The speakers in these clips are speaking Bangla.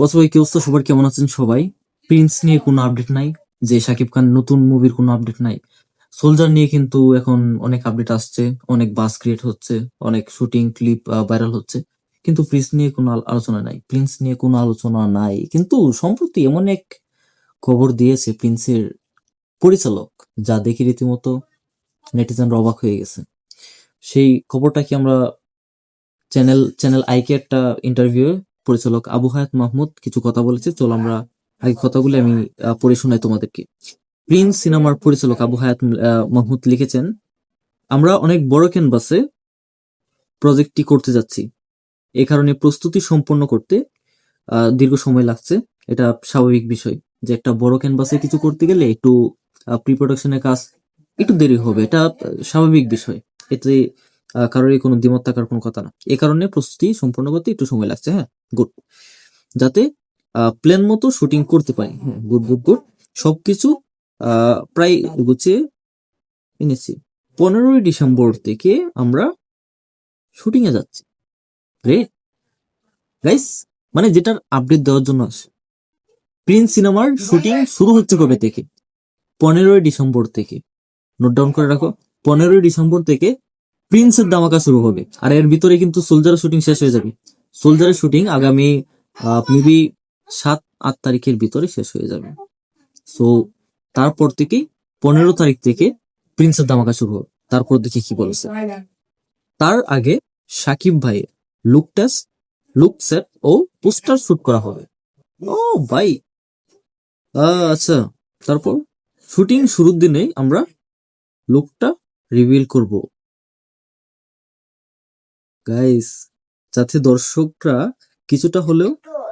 বস ভাই, কি অবস্থা? সবার কেমন আছেন সবাই? প্রিন্স নিয়ে কোনো আপডেট নাই, যে শাকিব খান নতুন মুভির কোনো আপডেট নাই। সোলজার নিয়ে কিন্তু এখন অনেক আপডেট আসছে, অনেক বাস ক্রিয়েট হচ্ছে, অনেক শুটিং ক্লিপ ভাইরাল হচ্ছে। কিন্তু প্রিন্স নিয়ে কোনো আলোচনা নাই প্রিন্স নিয়ে কোনো আলোচনা নাই। কিন্তু সম্প্রতি এমন এক খবর দিয়েছে প্রিন্সের পরিচালক, যা দেখে রীতিমতো নেটিজেনরা অবাক হয়ে গেছে। সেই খবরটা কি আমরা চ্যানেল চ্যানেল আইকে একটা ইন্টারভিউ পরিচালক আবু হায়াত মাহমুদ কিছু কথা বলেছে। চলো আমরা আগে কথাগুলো আমি পড়ে শোনাই তোমাদেরকে। প্রিন্স সিনেমার পরিচালক আবু হায়াত মাহমুদ লিখেছেন, আমরা অনেক বড় ক্যানভাসে প্রজেক্টটি করতে যাচ্ছি। এ কারণে প্রস্তুতি সম্পন্ন করতে দীর্ঘ সময় লাগছে। এটা স্বাভাবিক বিষয় যে একটা বড় ক্যানভাসে কিছু করতে গেলে একটু প্রি প্রোডাকশনের কাজ একটু দেরি হবে। এটা স্বাভাবিক বিষয়। এতে কারোরই কোনো দ্বিমত থাকার কোনো কথা না। এ কারণে প্রস্তুতি সম্পূর্ণ করতে একটু সময় লাগছে হ্যাঁ? গুড যাতে প্ল্যান মতো শুটিং করতে পারি। হ্যাঁ গুড গুড গুড সবকিছু প্রায় গুছিয়ে এনেছি পনেরোই ডিসেম্বর থেকে আমরা শুটিং এ যাচ্ছি। গ্রেট গাইস মানে যেটার আপডেট দেওয়ার জন্য আছে। প্রিন্স সিনেমার শুটিং শুরু হচ্ছে কবে থেকে? পনেরোই ডিসেম্বর থেকে। নোট ডাউন করে রাখো। পনেরোই ডিসেম্বর থেকে প্রিন্সের দামাকা শুরু হবে। আর এর ভিতরে কিন্তু সোলজারের শুটিং শেষ হয়ে যাবে। সোলজারের শুটিং আগামী মেবি সাত, আট তারিখের ভিতরে শেষ হয়ে যাবে। সো তারপর থেকে পনেরো তারিখ থেকে প্রিন্সের দামাকা শুরু হবে। তারপর দেখি কি বলেছে। তার আগে সাকিব ভাইয়ের লুক টেস্ট লুক সেট ও পোস্টার শুট করা হবে। ও ভাই। আচ্ছা তারপর শুটিং শুরুর দিনেই আমরা লুকটা রিভিল করব। গাইস যাতে দর্শকরা, কিছুটা হলেও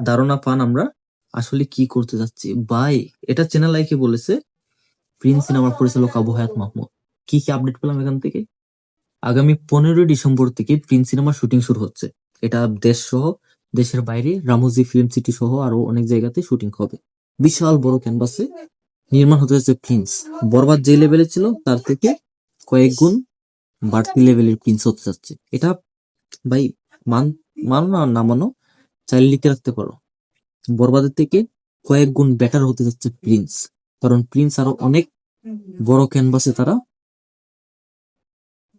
ধারণা পান আমরা আসলে কি করতে যাচ্ছি। বাই এটা চ্যানেল আইকে বলেছে প্রিন্স সিনেমার পরিচালক আবু হায়াত মাহমুদ। কি কি আপডেট পেলাম এখান থেকে? আগামী পনেরোই ডিসেম্বর থেকে প্রিন্স সিনেমার শুটিং শুরু হচ্ছে। এটা দেশ সহ, দেশের বাইরে রামোজি ফিল্ম সিটি সহ আরও অনেক জায়গাতে শুটিং হবে। বিশাল বড় ক্যানভাসে নির্মাণ হতে যাচ্ছে প্রিন্স বরবাদ যে লেভেলে ছিল, তার থেকে কয়েক গুণ বাড়তি লেভেলের প্রিন্স হতে যাচ্ছে। এটা ভাই, মান, মানো না না মানো, চাইলে লিখে রাখতে পারো। বরবাদের থেকে কয়েক গুণ বেটার হতে যাচ্ছে প্রিন্স কারণ প্রিন্স আরও অনেক বড় ক্যানভাসে তারা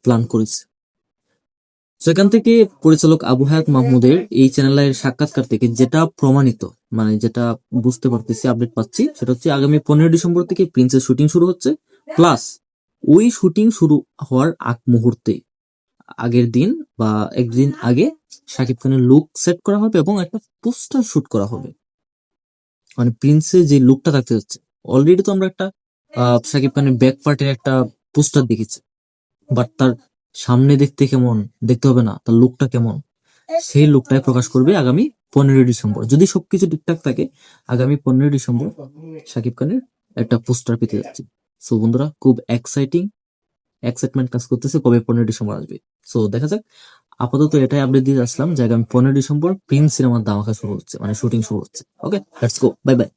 প্ল্যান করেছে। সেখান থেকে পরিচালক আবু হায়াত মাহমুদের এই চ্যানেলের সাক্ষাৎকার থেকে যেটা প্রমাণিত মানে যেটা বুঝতে পারতেছি আপডেট পাচ্ছি, সেটা হচ্ছে আগামী পনেরো ডিসেম্বর থেকে প্রিন্সের শুটিং শুরু হচ্ছে। প্লাস ওই শুটিং শুরু হওয়ার আগ মুহূর্তে আগের দিন বা একদিন আগে শাকিব খানের লুক সেট করা হবে এবং একটা পোস্টার শুট করা হবে। মানে প্রিন্সের যে লুকটা থাকতে হচ্ছে অলরেডি তো আমরা একটা আহ, শাকিব খানের ব্যাক পার্টের একটা পোস্টার দেখেছি। বাট তার সামনে দেখতে কেমন দেখতে হবে না তার লুকটা কেমন সেই লুকটাই প্রকাশ করবে আগামী পনেরোই ডিসেম্বর। যদি সবকিছু ঠিকঠাক থাকে আগামী পনেরোই ডিসেম্বর শাকিব খানের একটা পোস্টার পেতে যাচ্ছে। সো বন্ধুরা খুব এক্সাইটিং এক্সাইটমেন্ট কাজ করতেছে কবে পনেরোই ডিসেম্বর আসবে। সো দেখা যাক। আপাতত এটাই আপডেট দিয়ে আসলাম। যে আগামী পনেরো ডিসেম্বর প্রিন্স সিনেমার দামাখা শুরু হচ্ছে মানে শুটিং শুরু হচ্ছে। Okay let's go bye bye